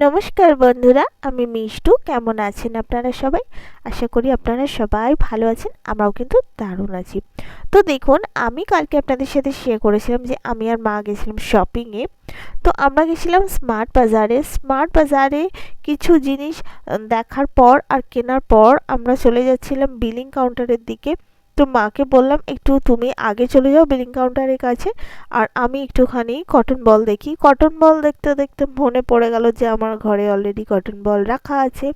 নমস্কার বন্ধুরা, আমি মিষ্টু। কেমন আছেন আপনারা সবাই? আশা করি আপনারা সবাই ভালো আছেন, আমরাও কিন্তু দারুণ আছি। তো দেখুন, আমি কালকে আপনাদের সাথে শেয়ার করেছিলাম যে আমি আর মা গেছিলাম শপিংয়ে তো আমরা গেছিলাম স্মার্ট বাজারে। স্মার্ট বাজারে কিছু জিনিস দেখার পর আর কেনার পর আমরা চলে যাচ্ছিলাম বিলিং কাউন্টারের দিকে। তো মাকে বললাম, একটু তুমি আগে চলে যাও বিলিং কাউন্টারের কাছে আর আমি একটুখানি কটন বল দেখি। কটন বল দেখতে দেখতে মনে পড়ে গেল যে আমার ঘরে অলরেডি কটন বল রাখা আছে।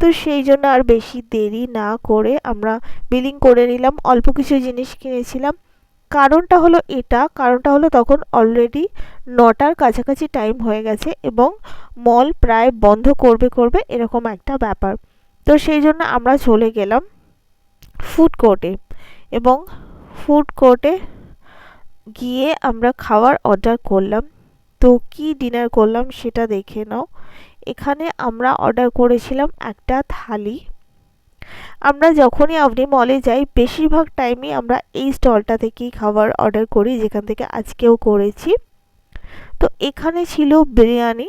তো সেই জন্য আর বেশি দেরি না করে আমরা বিলিং করে নিলাম, অল্প কিছু জিনিস কিনেছিলাম। কারণটা হলো এটা, কারণটা হলো তখন অলরেডি নটার কাছাকাছি টাইম হয়ে গেছে এবং মল প্রায় বন্ধ করবে করবে এরকম একটা ব্যাপার। তো সেই জন্য আমরা চলে গেলাম। ফুড কোর্টে এবং ফুড কোর্টে গিয়ে আমরা খাবার অর্ডার করলাম। তো কি ডিনার করলাম সেটা দেখে নাও। এখানে আমরা অর্ডার করেছিলাম একটা থালি। আমরা যখনই আপনি মলে যাই, বেশিরভাগ টাইমই আমরা এই স্টলটা থেকেই খাবার অর্ডার করি, যেখান থেকে আজকেও করেছি। তো এখানে ছিল বিরিয়ানি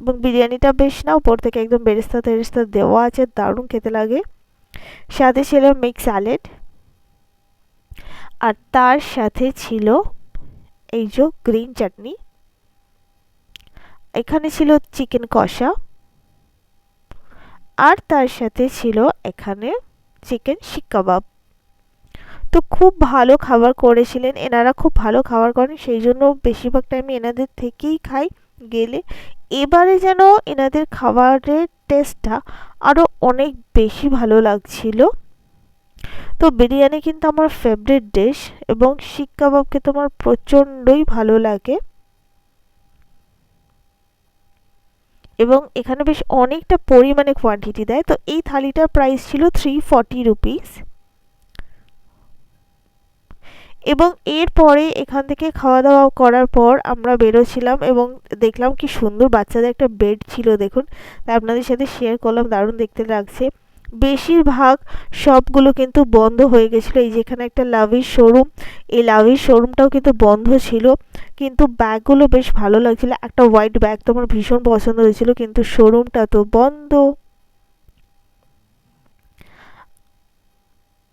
এবং বিরিয়ানিটা বেশ না, উপর থেকে একদম বেরেস্তা তেরেস্তা দেওয়া আছে, দারুণ খেতে লাগে। সাথে ছিল মিক্স স্যালেড, আর তার সাথে ছিল এই যে গ্রিন চাটনি। এখানে ছিল চিকেন কষা, আর তার সাথে ছিল এখানে চিকেন শিক কাবাব। তো খুব ভালো খাবার করেছিলেন, এনারা খুব ভালো খাবার করেন, সেই জন্য বেশিরভাগ টাইমে এনাদের থেকেই খাই, গেলে এবারে যেন এনাদের খাবারের টেস্টটা আরও অনেক বেশি ভালো লাগছিল। তো বিরিয়ানি কিন্তু আমার ফেভারিট ডিশ এবং শিক কাবাবকে তো আমার প্রচণ্ডই ভালো লাগে। এবং এখানে বেশ অনেকটা পরিমাণে কোয়ান্টিটি দেয়। তো এই থালিটার প্রাইস ছিল থ্রি ফর্টি রুপিস এবং এরপরে এখান থেকে খাওয়া দাওয়া করার পর আমরা বেরোছিলাম এবং দেখলাম কি সুন্দর বাচ্চাদের একটা বেড ছিল, দেখুন। তাই আপনাদের সাথে শেয়ার করলাম, দারুণ দেখতে লাগছে। বেশিরভাগ সবগুলো কিন্তু বন্ধ হয়ে গেছিল। এই যেখানে একটা লাভির শোরুম এই লাভির শোরুমটাও কিন্তু বন্ধ ছিল। কিন্তু ব্যাগগুলো বেশ ভালো লাগছিল। একটা হোয়াইট ব্যাগ তো আমার ভীষণ পছন্দ হয়েছিল, কিন্তু শোরুমটা তো বন্ধ।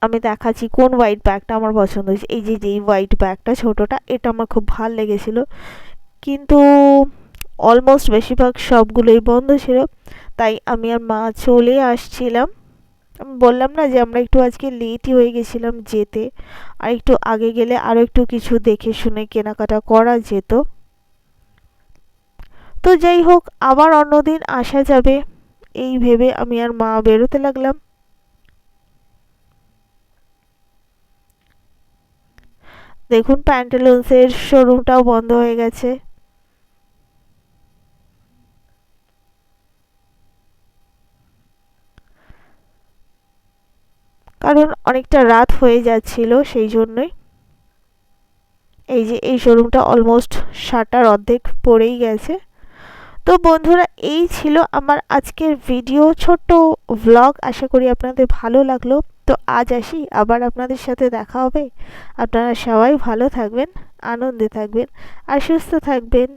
আমি দেখাচ্ছি কোন হোয়াইট ব্যাগটা আমার পছন্দ হয়েছে। এই যে যেই হোয়াইট ব্যাগটা ছোটোটা, এটা আমার খুব ভালো লেগেছিলো। কিন্তু অলমোস্ট বেশিরভাগ সবগুলোই বন্ধ ছিল। তাই আমি আর মা চলে আসছিলাম। বললাম না যে আমরা একটু আজকে লেটই হয়ে গেছিলাম যেতে। আর একটু আগে গেলে আরও একটু কিছু দেখে শুনে কেনাকাটা করা যেত। তো যাই হোক, আবার অন্যদিন আসা যাবে। এই ভেবে আমি আর মা বেরোতে লাগলাম। দেখুন প্যান্টালুন্সের শোরুমটাও বন্ধ হয়ে গেছে। কারণ অনেকটা রাত হয়ে যাচ্ছিল সেই জন্যই। এই যে, এই শোরুমটা অলমোস্ট শাটার অর্ধেক পড়েই গেছে। তো বন্ধুরা, এই ছিল আমার আজকের ভিডিও ছোট্ট ভ্লগ আশা করি আপনাদের ভালো লাগল। তো আজ আসি, আবার আপনাদের সাথে দেখা হবে। আপনারা সবাই ভালো থাকবেন, আনন্দে থাকবেন, আর সুস্থ থাকবেন।